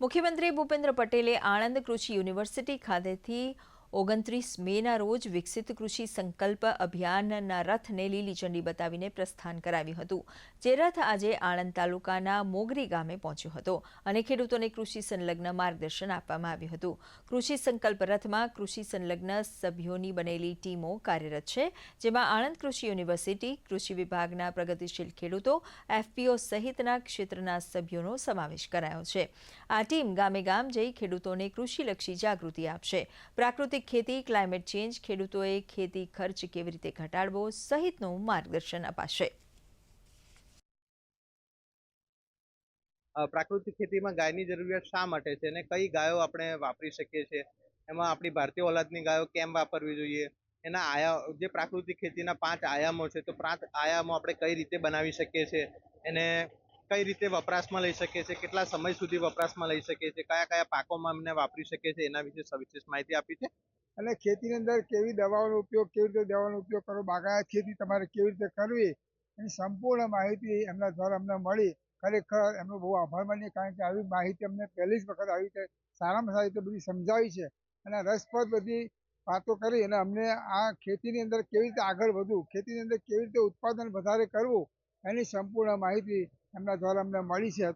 મુખ્યમંત્રી ભૂપેન્દ્ર પટેલે આણંદ કૃષિ યુનિવર્સિટી ખાતેથી ઓગણત્રીસ મેના રોજ વિકસિત કૃષિ સંકલ્પ અભિયાનના રથને લીલી ઝંડી બતાવીને પ્રસ્થાન કરાવ્યું હતું, જે રથ આજે આણંદ તાલુકાના મોગરી ગામે પહોંચ્યો હતો અને ખેડૂતોને કૃષિ સંલગ્ન માર્ગદર્શન આપવામાં આવ્યું હતું. કૃષિ સંકલ્પ રથમાં કૃષિ સંલગ્ન સભ્યોની બનેલી ટીમો કાર્યરત છે, જેમાં આણંદ કૃષિ યુનિવર્સિટી, કૃષિ વિભાગના પ્રગતિશીલ ખેડૂતો, એફપીઓ સહિતના ક્ષેત્રના સભ્યોનો સમાવેશ કરાયો છે. આ ટીમ ગામે ગામ જઈ ખેડૂતોને કૃષિલક્ષી જાગૃતિ આપશે. પ્રાકૃતિક ખેતી ક્લાઇમેટ ચેન્જ ખેડૂતોએ ખેતી ખર્ચ કેવી રીતે ઘટાડવો સહિતનું માર્ગદર્શન અપાશે. પ્રાકૃતિક ખેતીમાં ગાયની જરૂરિયાત શા માટે છે અને કઈ ગાયો આપણે વાપરી શકીએ છીએ? એમાં આપણી ભારતીય ઓલાદની ગાયો કેમ વાપરવી જોઈએ? એના આયા, જે પ્રાકૃતિક ખેતીના પાંચ આયામો છે તો પાંચ આયામો આપણે કઈ રીતે બનાવી શકીએ છીએ? એને કઈ રીતે વપરાશમાં લઈ શકે છે? કેટલા સમય સુધી વપરાશમાં લઈ શકે છે? કયા કયા પાકોમાં અમને વાપરી શકે છે? એના વિશે સવિશેષ માહિતી આપી છે. અને ખેતીની અંદર કેવી દવાઓનો ઉપયોગ, કેવી રીતે દવાનો ઉપયોગ કરવો? બાગાયત ખેતી તમારે કેવી રીતે કરવી? એની સંપૂર્ણ માહિતી એમના દ્વારા અમને મળી. ખરેખર એમનો બહુ આભાર માનીએ, કારણ કે આવી માહિતી અમને પહેલી જ વખત આવી રીતે સારામાં સારી રીતે બધી સમજાવી છે. અને રસપ્રદ બધી વાતો કરી અને અમને આ ખેતીની અંદર કેવી રીતે આગળ વધવું? ખેતીની અંદર કેવી રીતે ઉત્પાદન વધારે કરવું? એની સંપૂર્ણ માહિતી એમના દ્વારા અમને મળી છે.